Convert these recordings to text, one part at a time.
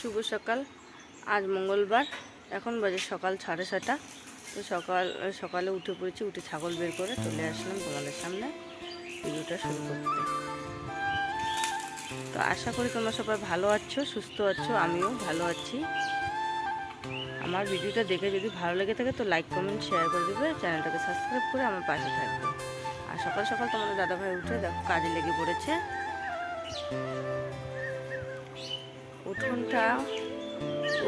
শুভ সকাল। আজ মঙ্গলবার, এখন বাজে সকাল সাড়ে ছটা তো সকাল, সকালে উঠে পড়েছি, উঠে ছাগল বের করে চলে আসলাম তোমাদের সামনে ভিডিওটা শুরু করতে। তো আশা করি তোমরা সবাই ভালো আছো, সুস্থ আছো, আমিও ভালো আছি। আমার ভিডিওটা দেখে যদি ভালো লেগে থাকে তো লাইক, কমেন্ট, শেয়ার করে দেবে, চ্যানেলটাকে সাবস্ক্রাইব করে আমার পাশে থাকবে। আর সকাল সকাল তোমাদের দাদাভাই উঠে দেখো কাজে লেগে পড়েছে। উঠোনটা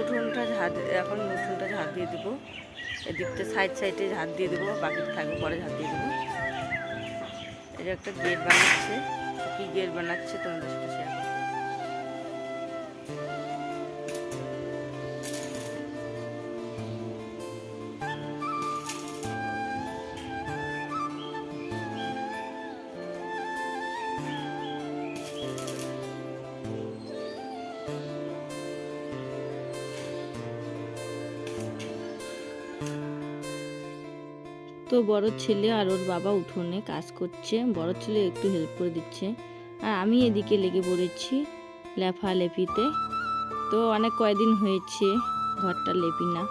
উঠোনটা ঝাড় এখন উঠোনটা ঝাড় দিয়ে দেবো। এদিকটা সাইড সাইডে ঝাড় দিয়ে দেবো বাকি থাকবে, পরে ঝাড় দিয়ে দেবো। এটা একটা গেট বানাচ্ছে। কী গেট বানাচ্ছে তোমাদের সাথে শেয়ার তো বড় ছেলে আর ওর বাবা উঠোনে কাজ করছে। বড় ছেলে একটু হেল্প করে দিচ্ছে। আর আমি এদিকে লেগে পড়েছি লেফা লেপিতে তো অনেক কয়দিন হয়েছে ঘরটা লেপি না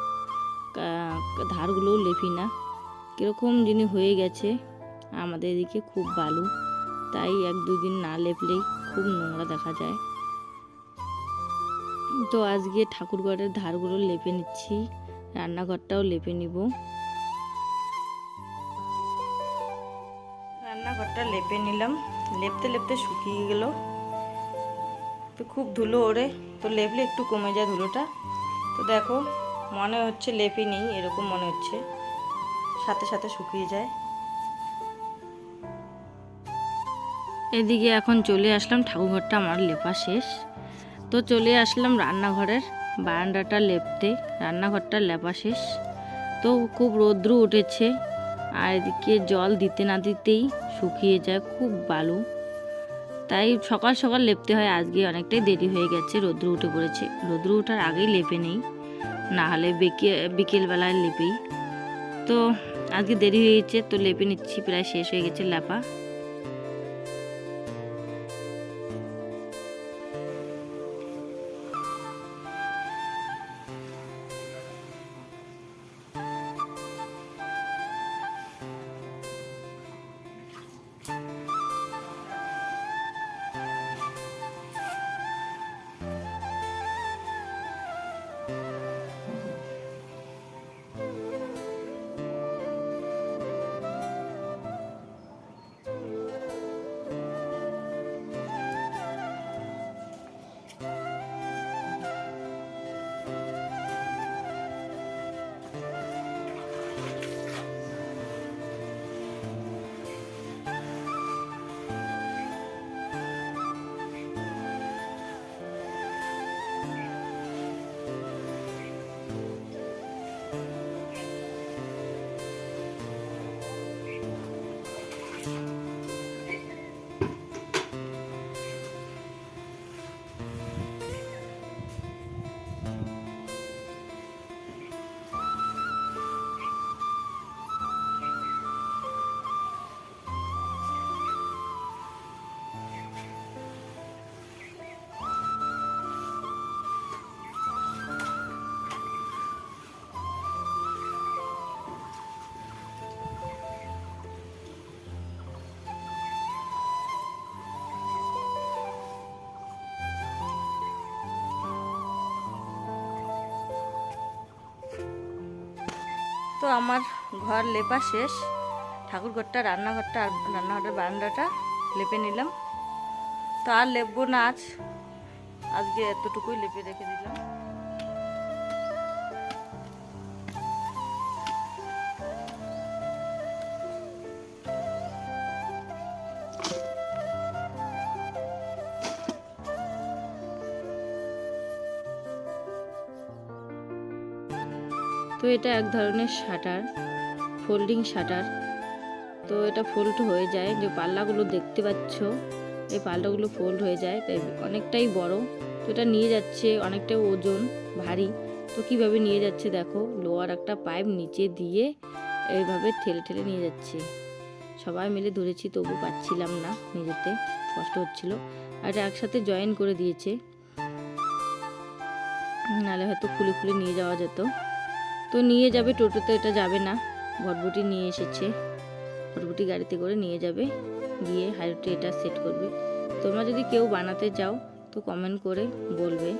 ধারগুলোও লেপি না। কীরকম যিনি হয়ে গেছে, আমাদের এদিকে খুব বালু। তাই এক দুদিন না লেপলেই খুব নোংরা দেখা যায়। তো আজকে ঠাকুরঘরের ধারগুলো লেপে নিচ্ছি, রান্নাঘরটাও লেপে নিব। রান্নাঘরটা লেপে নিলাম। লেপতে লেপতে শুকিয়ে গেল। তো খুব ধুলো ওড়ে তো লেপলে একটু কমে যায় ধুলোটা। তো দেখো, মনে হচ্ছে লেপি নেই, এরকম মনে হচ্ছে। সাথে সাথে শুকিয়ে যায়। এদিকে এখন চলে আসলাম, ঠাকুরঘরটা আমার লেপা শেষ। তো চলে আসলাম রান্নাঘরের বারান্দাটা লেপতে। রান্নাঘরটা লেপা শেষ। তো খুব রৌদ্র উঠেছে। আর এদিকে জল দিতে না দিতেই শুকিয়ে যায়, খুব ভালো তাই সকাল সকাল লেপতে হয়, আজকে অনেকটাই দেরি হয়ে গেছে, রৌদ্র উঠে পড়েছে। রৌদ্র ওঠার আগেই লেপে নেই, না হলে বিকে, বিকেলবেলায় লেপেই। তো আজকে দেরি হয়েছে তো লেপে নিচ্ছি, প্রায় শেষ হয়ে গেছে লেপা। তো আমার ঘর লেপা শেষ। ঠাকুরঘরটা, রান্নাঘরটা আর রান্নাঘরের বারান্দাটা লেপে নিলাম। তো আর লেপবো না আজ। আজকে এতটুকুই লেপে রেখে দিলাম। এটা এক ধরনের শাটার, ফোল্ডিং শাটার। তো এটা ফোল্ড হয়ে যায়, যে পাল্লাগুলো দেখতে পাচ্ছ, এই পাল্লাগুলো ফোল্ড হয়ে যায়, তাই অনেকটাই বড়। তো এটা নিয়ে যাচ্ছে অনেকটাই ওজন, ভারী। তো কীভাবে নিয়ে যাচ্ছে দেখো, লোয়ার একটা পাইপ নিচে দিয়ে এইভাবে ঠেলে ঠেলে নিয়ে যাচ্ছে। সবাই মিলে ধরেছি, তবু পাচ্ছিলাম না নিজেতে, কষ্ট হচ্ছিল। আর এটা একসাথে জয়েন করে দিয়েছে। নাহলে হয়তো খুলে খুলে নিয়ে যাওয়া যেত। তো নিয়ে যাবে, টোটোতে এটা যাবে না। ভটভটি নিয়ে এসেছে। ভটভটি গাড়িতে করে নিয়ে যাবে, গিয়ে হাইরোডে এটা সেট করবে। তোমরা যদি কেউ বানাতে যাও তো কমেন্ট করে বলবে।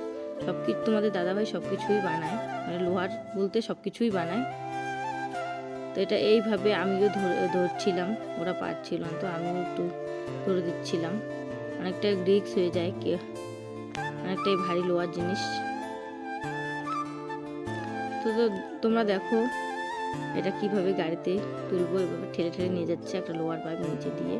সব কিছু তোমাদের দাদাভাই সব কিছুই বানায়। মানে লোহার বলতে সব কিছুই বানায়। তো এটা এইভাবে আমিও ধরে ধরছিলাম, ওরা পারছিল তো আমিও একটু ধরে দিচ্ছিলাম। অনেকটা রিক্স হয়ে যায় কে অনেকটাই ভারী লোহার জিনিস। তো তোমরা দেখো, এটা কীভাবে গাড়িতে তুলবো, এভাবে ঠেলে ঠেলে নিয়ে যাচ্ছে একটা লোয়ার পাইপ নিচে দিয়ে।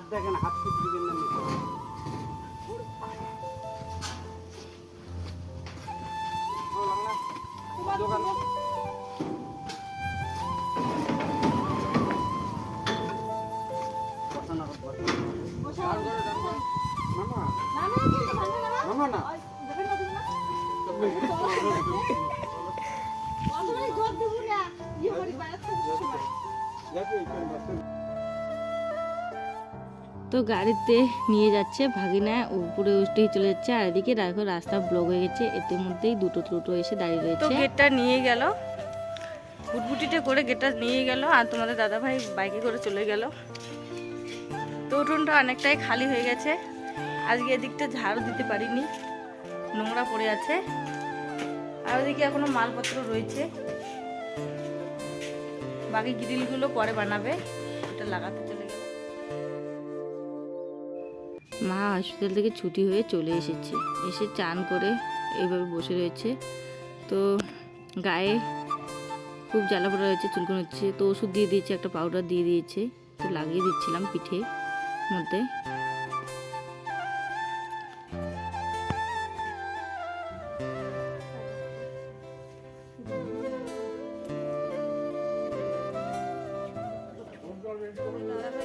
হাত দেখেন হাত ফুট দিবেন না মামা। না। তো গাড়িতে নিয়ে যাচ্ছে ভাগিনা উপরে উঠেই চলে যাচ্ছে আর এদিকে দেখো রাস্তা ব্লক হয়ে গেছে এতে মধ্যেই দুটো টোটো এসে দাঁড়িয়ে রয়েছে। তো গেটটা নিয়ে গেল। বুটবুটিতে করে গেটটা নিয়ে গেল আর তোমাদের দাদা ভাই বাইকে করে চলে গেল। তো উঠোনটা অনেকটাই খালি হয়ে গেছে। আজকে এদিকটা ঝাড়ু দিতে পারিনি নোংরা পড়ে আছে। আর ওদিকে এখনও মালপত্র রয়েছে। বাকি গ্রিলগুলো পরে বানাবে ওটা লাগাতে মা হসপিটাল থেকে ছুটি হয়ে চলে এসেছে। এসে চান করে এইভাবে বসে রয়েছে। তো গায়ে খুব জ্বালা পড়া রয়েছে, চুলকুন হচ্ছে। তো ওষুধ দিয়ে দিয়েছে, একটা পাউডার দিয়ে দিয়েছে। তো লাগিয়ে দিচ্ছিলাম পিঠে মধ্যে।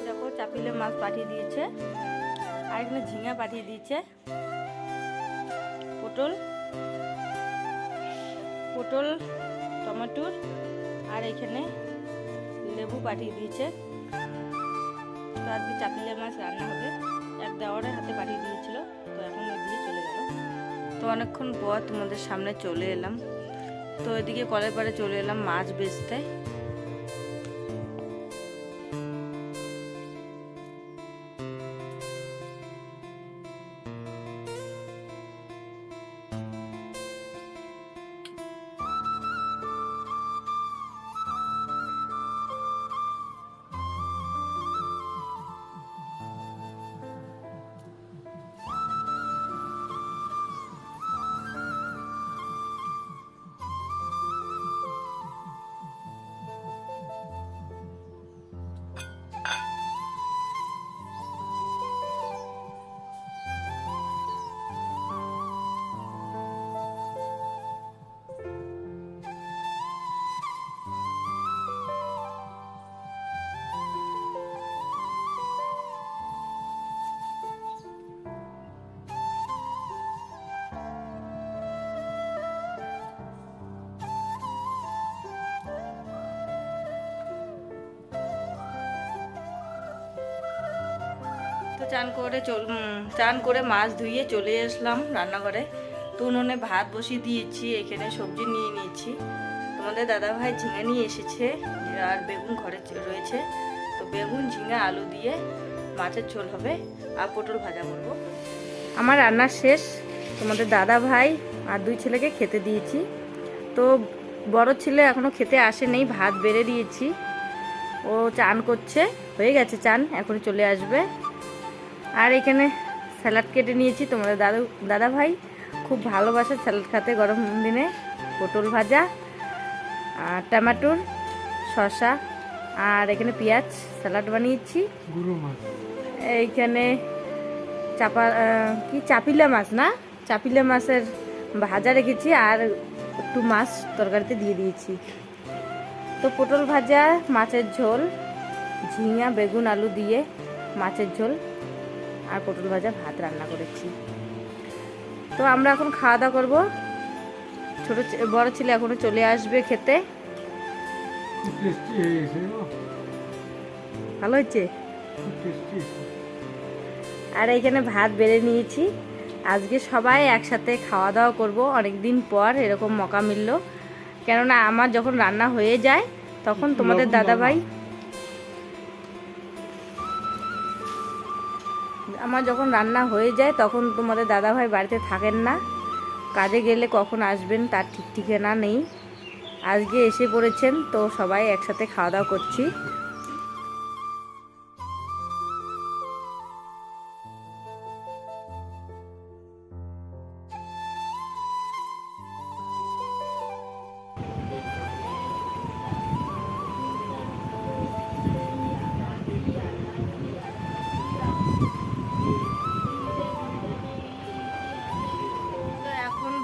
দেখো, চাপিলে মাছ পাঠিয়ে দিয়েছে। আর এখানে ঝিঙা পাঠিয়ে দিয়েছে। পটল পটল, টমেটোর, আর এখানে লেবু পাঠিয়ে দিয়েছে। তো আজকে চাপিলে মাছ রান্না হবে। এক দেওয়ারের হাতে পাঠিয়ে দিয়েছিল। তো এখন দিয়ে চলে গেল। তো অনেকক্ষণ পর তোমাদের সামনে চলে এলাম। তো এদিকে কলের পাড়ে চলে এলাম মাছ বেচতে। চান করে চান করে মাছ ধুয়ে চলে আসলাম রান্নাঘরে। তো উনুনে ভাত বসিয়ে দিয়েছি, এখানে সবজি নিয়ে নিয়েছি। তোমাদের দাদাভাই ঝিঙে নিয়ে এসেছে, আর বেগুন ঘরে রয়েছে। তো বেগুন, ঝিঙে, আলু দিয়ে মাছের ঝোল হবে, আর পটল ভাজা করব। আমার রান্না শেষ, তোমাদের দাদা ভাই আর দুই ছেলেকে খেতে দিয়েছি। তো বড় ছেলে এখনও খেতে আসেনি, ভাত বেড়ে দিয়েছি। ও চান করছে, হয়ে গেছে চান এখন চলে আসবে। আর এখানে স্যালাড কেটে নিয়েছি তোমাদের দাদু দাদা ভাই। খুব ভালোবাসে স্যালাড খেতে গরম দিনে। পটল ভাজা আর টমেটোর শসা আর এখানে পেঁয়াজ স্যালাড বানিয়েছি। এইখানে চাপা কি চাপিলা মাছ না? চাপিলা মাছের ভাজা রেখেছি আর একটু মাছ তরকারিতে দিয়ে দিয়েছি। তো পটল ভাজা মাছের ঝোল ঝিঙা বেগুন আলু দিয়ে মাছের ঝোল। আর পটল ভাজা ভাত রান্না করেছি। তো আমরা এখন খাওয়া দাওয়া করব। ছোটো বড় ছেলে এখনও চলে আসবে খেতে। ভালো হচ্ছে আর এইখানে ভাত বেড়ে নিয়েছি। আজকে সবাই একসাথে খাওয়া দাওয়া করব। অনেক দিন পর এরকম মকা মিলল। কেননা আমার যখন রান্না হয়ে যায় তখন তোমাদের লবণ আমার যখন রান্না হয়ে যায়, তখন তোমাদের দাদাভাই বাড়িতে থাকেন না। কাজে গেলে কখন আসবেন তার ঠিক ঠিকানা নেই। আজকে এসে পড়েছেন, তো সবাই একসাথে খাওয়া দাওয়া করছি।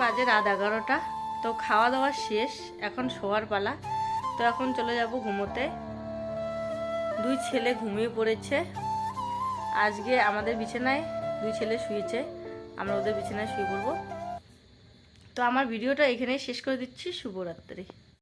বাজে রাত এগারোটা। তো খাওয়া দাওয়া শেষ, এখন শোয়ার পালা। তো এখন চলে যাব ঘুমোতে। দুই ছেলে ঘুমিয়ে পড়েছে। আজকে আমাদের বিছানায় দুই ছেলে শুয়েছে। আমরা ওদের বিছানায় শুয়ে পড়ব। তো আমার ভিডিওটা এখানেই শেষ করে দিচ্ছি। শুভরাত্রি।